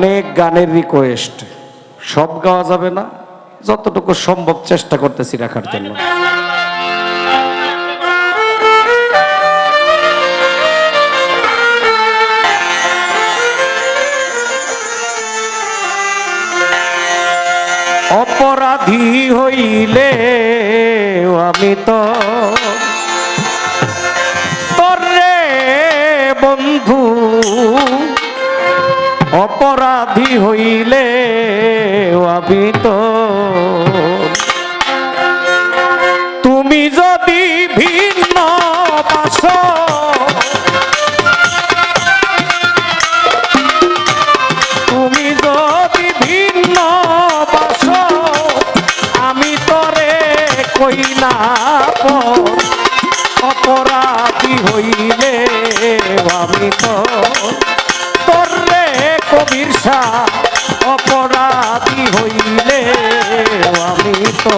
অনেক গানের রিকোয়েস্ট সব গাওয়া যাবে না। যতটুকু সম্ভব চেষ্টা করতেছি রাখার জন্য। অপরাধী হইলে আমি তো অপরাধী হইলে আমি তো। তুমি যদি ভিন্ন তুমি যদি ভিন্ন আমি অপরাধী হইলে আমি তো। ঈর্ষা অপরাধী হইলে আমি তো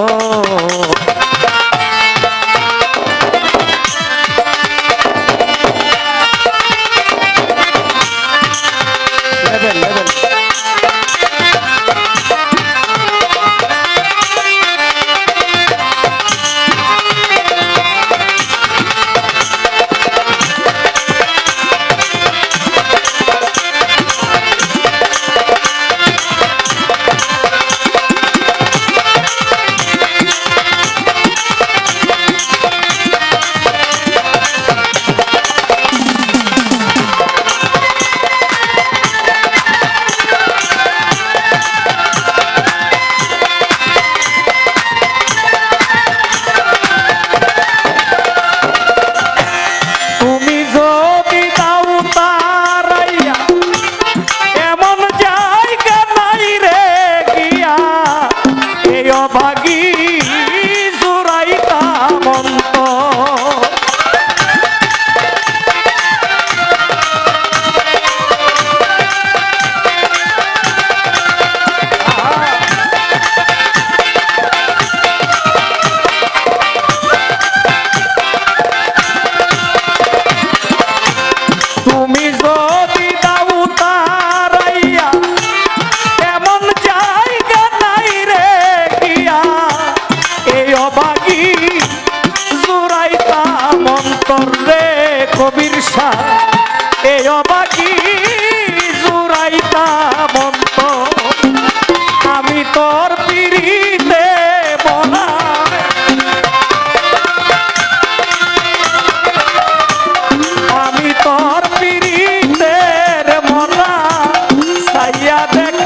দেখ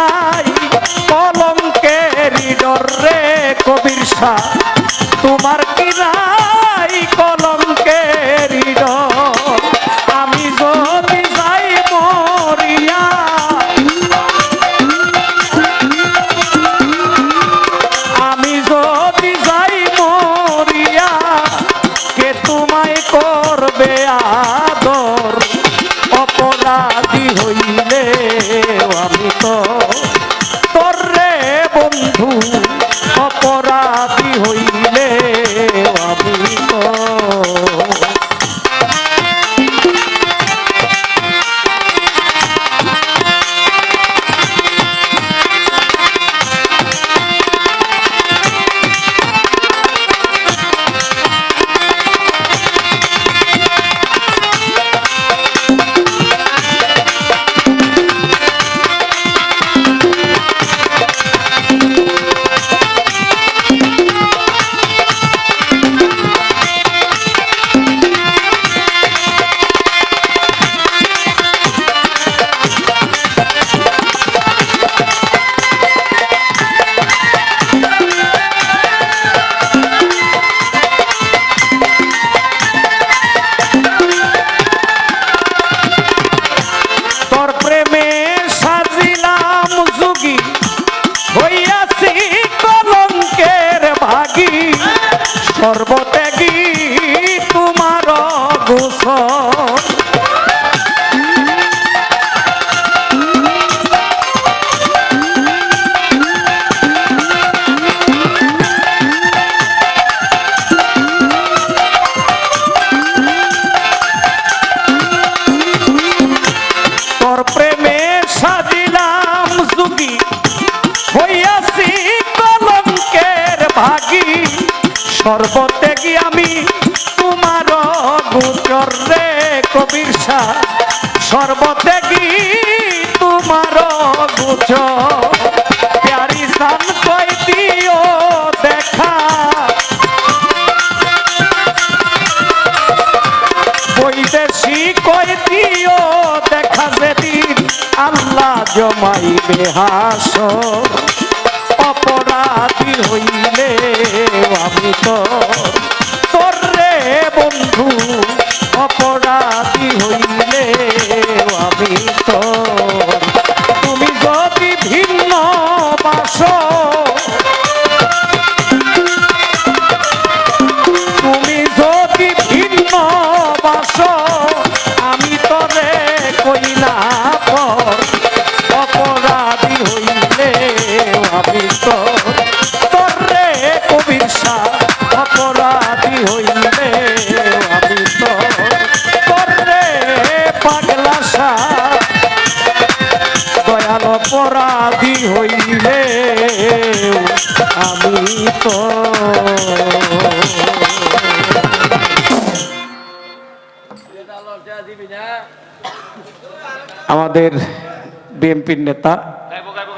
নাই কলঙ্কের ডর রে কবির সাহ তোমার Oh. সর্বত্যাগী তোমার গোসল। কবির শাহ সর্বত্যাগী তোমার গোচর প্যারি সান দেখা। বৈদেশি কই দিও দেখা যেদিন আল্লাহ জমাইবে হাস অপরাধী হইলে আমি তো হইলে আমি তো আমাদের বিএনপির নেতা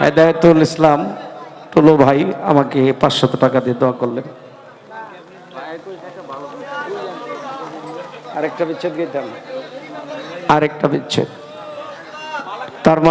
হেদায়তুল ইসলাম টুলু ভাই আমাকে পাঁচশত টাকা দিয়ে দোয়া করলেন। আরেকটা বিচ্ছেদ গেতাম আরেকটা বিচ্ছেদ। তার মানে